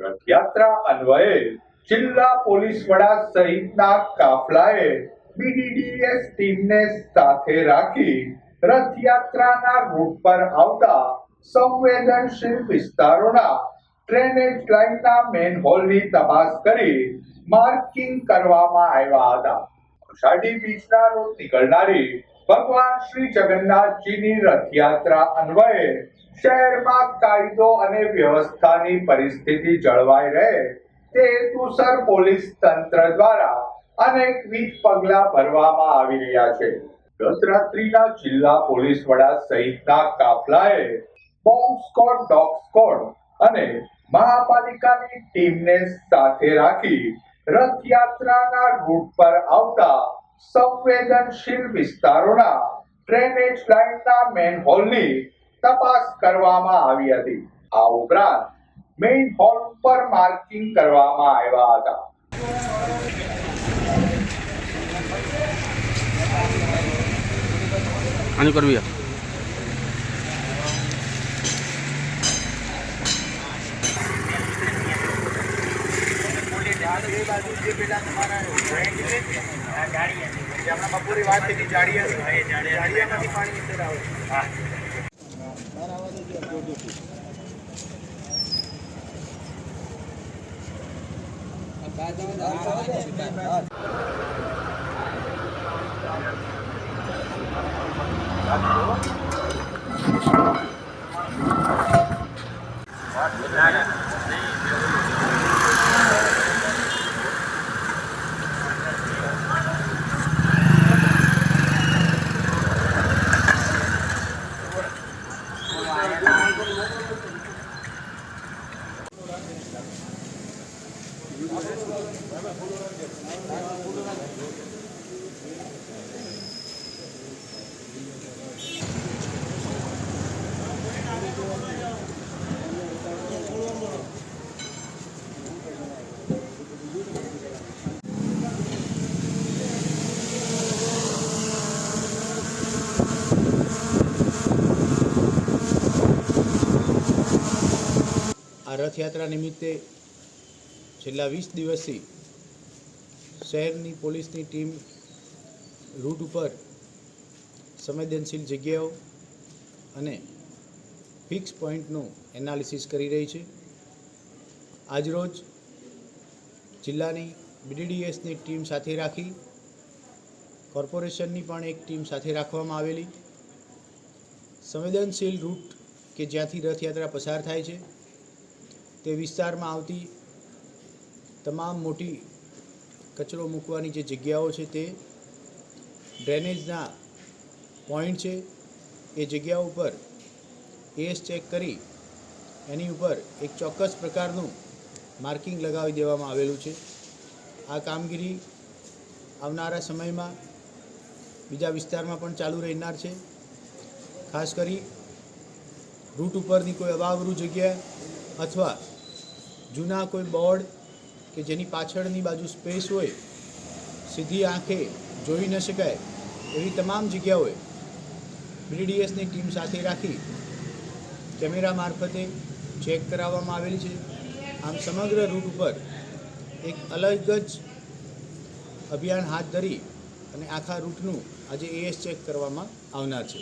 રથયાત્રા અન્વયે જિલ્લા પોલીસ વડા સહિતના કાફલાએ બીડીડીએસ ટીમને સાથે રાખી રથયાત્રાના રૂટ પર આવતા સંવેદનશીલ વિસ્તારોના ડ્રેનેજ લાઇનના મેન હોલની તપાસ કરી માર્કિંગ કરવામાં આવ્યા હતા. અષાઢી બીજના રોજ નીકળનારી ભગવાન શ્રી જગન્નાથજીની રથયાત્રા અન્વયે શહેરમાં કાયદો અને વ્યવસ્થાની પરિસ્થિતિ જળવાઈ રહે તે હેતુસર પોલીસ તંત્ર દ્વારા અનેકવિધ પગલાં ભરવામાં આવી રહ્યા છે. ગત રાત્રિના જિલ્લા પોલીસ વડા સહિતના કાફલાએ બોમ્બ સ્કોડ, ડોગ સ્કોડ અને મહાપાલિકાની ટીમને સાથે રાખી રથયાત્રાના રૂટ પર આવતા સંવેદનશીલ વિસ્તારોના ડ્રેનેજ લાઇનના મેન હોલની તપાસ કરવામાં આવી હતી. આ ઉપરાંત મેઇન હોલ પર માર્કિંગ કરવામાં આવ્યા હતા. આનું કરવી આ રથયાત્રા નિમિત્તે છેલ્લા વીસ દિવસથી શહેરની પોલીસની ટીમ રૂટ ઉપર સંવેદનશીલ જગ્યાઓ અને ફિક્સ પોઈન્ટનું એનાલિસિસ કરી રહી છે. આજરોજ જિલ્લાની બીડીડીએસની ટીમ સાથે રાખી કોર્પોરેશનની પણ એક ટીમ સાથે રાખવામાં આવેલી. સંવેદનશીલ રૂટ કે જ્યાંથી રથયાત્રા પસાર થાય છે. તે વિસ્તારમાં આવતી તમામ મોટી કચરો મૂકવાની જે જગ્યાઓ છે તે ડ્રેનેજના પોઈન્ટ છે. એ જગ્યા ઉપર એસ ચેક કરી એની ઉપર એક ચોક્કસ પ્રકારનું માર્કિંગ લગાવી દેવામાં આવેલું છે. આ કામગીરી આવનારા સમયમાં બીજા વિસ્તારમાં પણ ચાલુ રહેનાર છે. ખાસ કરી રૂટ ઉપરની કોઈ અવાવરૂ જગ્યા અથવા જૂના કોઈ બોર્ડ કે જેની પાછળની બાજુ સ્પેસ હોય, સીધી આંખે જોઈ ન શકાય એવી તમામ જગ્યાઓએ બીડીડીએસની ટીમ સાથે રાખી કેમેરા મારફતે ચેક કરાવવામાં આવેલી છે. આમ સમગ્ર રૂટ ઉપર એક અલગ જ અભિયાન હાથ ધરી અને આખા રૂટનું આજે એએસ ચેક કરવામાં આવનાર છે.